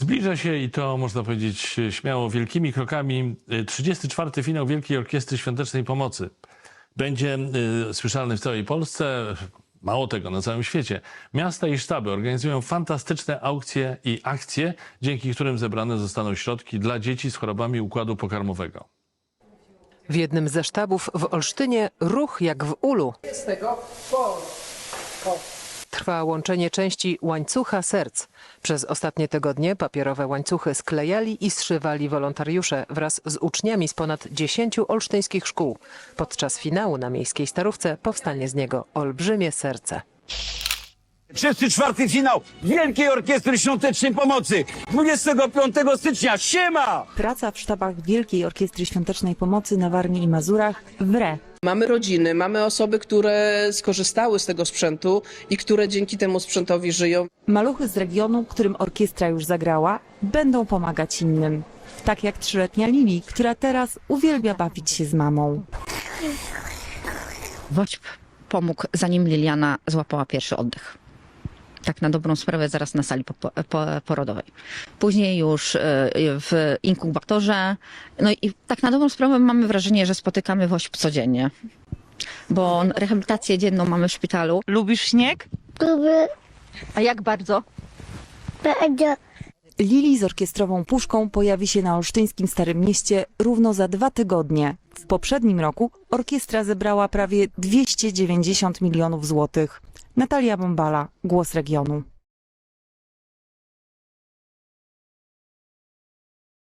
Zbliża się i to można powiedzieć śmiało wielkimi krokami 34. finał Wielkiej Orkiestry Świątecznej Pomocy. Będzie y, słyszalny w całej Polsce, mało tego, na całym świecie. Miasta i sztaby organizują fantastyczne aukcje i akcje, dzięki którym zebrane zostaną środki dla dzieci z chorobami układu pokarmowego. W jednym ze sztabów w Olsztynie ruch jak w ulu. Trwa łączenie części łańcucha serc. Przez ostatnie tygodnie papierowe łańcuchy sklejali i zszywali wolontariusze wraz z uczniami z ponad 10 olsztyńskich szkół. Podczas finału na miejskiej starówce powstanie z niego olbrzymie serce. 34. finał Wielkiej Orkiestry Świątecznej Pomocy 25 stycznia. Siema! Praca w sztabach Wielkiej Orkiestry Świątecznej Pomocy na Warmii i Mazurach wre. Mamy rodziny, mamy osoby, które skorzystały z tego sprzętu i które dzięki temu sprzętowi żyją. Maluchy z regionu, którym orkiestra już zagrała, będą pomagać innym. Tak jak trzyletnia Lili, która teraz uwielbia bawić się z mamą. Woćp pomógł, zanim Liliana złapała pierwszy oddech. Tak na dobrą sprawę zaraz na sali po, po, porodowej. Później już e, w inkubatorze. No i tak na dobrą sprawę mamy wrażenie, że spotykamy Wośp codziennie. Bo rehabilitację dzienną mamy w szpitalu. Lubisz śnieg? Lubię A jak bardzo? bardzo. Lili z orkiestrową puszką pojawi się na olsztyńskim Starym Mieście równo za dwa tygodnie. W poprzednim roku orkiestra zebrała prawie 290 milionów złotych. Natalia Bombala, Głos Regionu.